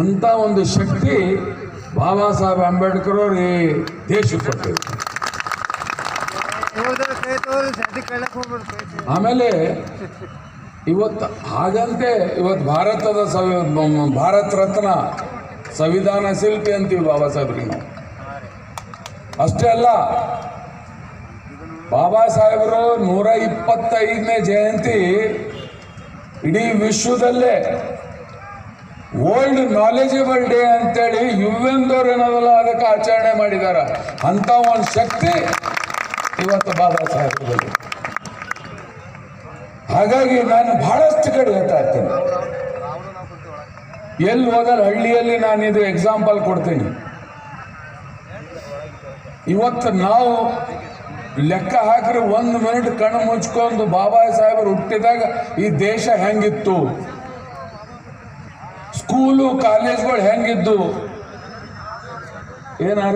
ಅಂತ ಒಂದು ಶಕ್ತಿ ಬಾಬಾ ಸಾಹೇಬ್ ಅಂಬೇಡ್ಕರ್ ಅವರು ಈ ದೇಶಕ್ಕೆ ಕೊಟ್ಟಿದ್ರು. ಆಮೇಲೆ ಇವತ್ತು ಹಾಗಂತೆ ಇವತ್ತು ಭಾರತದ ಸವಿ ಭಾರತ ರತ್ನ ಸಂವಿಧಾನ ಶಿಲ್ಪಿ ಅಂತೀವಿ ಬಾಬಾ ಸಾಹೇಬ್ರಿಗೆ ನಾವು ಅಷ್ಟೇ ಅಲ್ಲ ಬಾಬಾ ಸಾಹೇಬರು ನೂರ ಇಪ್ಪತ್ತೈದನೇ ಜಯಂತಿ ಇಡೀ ವಿಶ್ವದಲ್ಲೇ ವರ್ಲ್ಡ್ ನಾಲೆಜಬಲ್ ಡೇ ಅಂತೇಳಿ ಯುವೆಂದವ್ರು ಏನದಲ್ಲ ಅದಕ್ಕೆ ಆಚರಣೆ ಮಾಡಿದಾರ. ಅಂತ ಒಂದು ಶಕ್ತಿ ಇವತ್ತು ಬಾಬಾ ಸಾಹೇಬ್ ಹಾಗಾಗಿ ನಾನು ಬಹಳಷ್ಟು ಕಡೆ ಇರ್ತೀನಿ. ಎಲ್ಲಿ ಹೋದಲ್ಲಿ ಹಳ್ಳಿಯಲ್ಲಿ ನಾನು ಇದು ಎಕ್ಸಾಂಪಲ್ ಕೊಡ್ತೀನಿ. ಇವತ್ತು ನಾವು ಲೆಕ್ಕ ಹಾಕಿದ್ರೆ ಒಂದು ಮಿನಿಟ್ ಕಣ್ಣು ಮುಚ್ಕೊಂಡು ಬಾಬಾ ಸಾಹೇಬರು ಹುಟ್ಟಿದಾಗ ಈ ದೇಶ ಹೆಂಗಿತ್ತು? ಸ್ಕೂಲು ಕಾಲೇಜ್ಗಳು ಹೆಂಗಿದ್ದು ಏನಾರ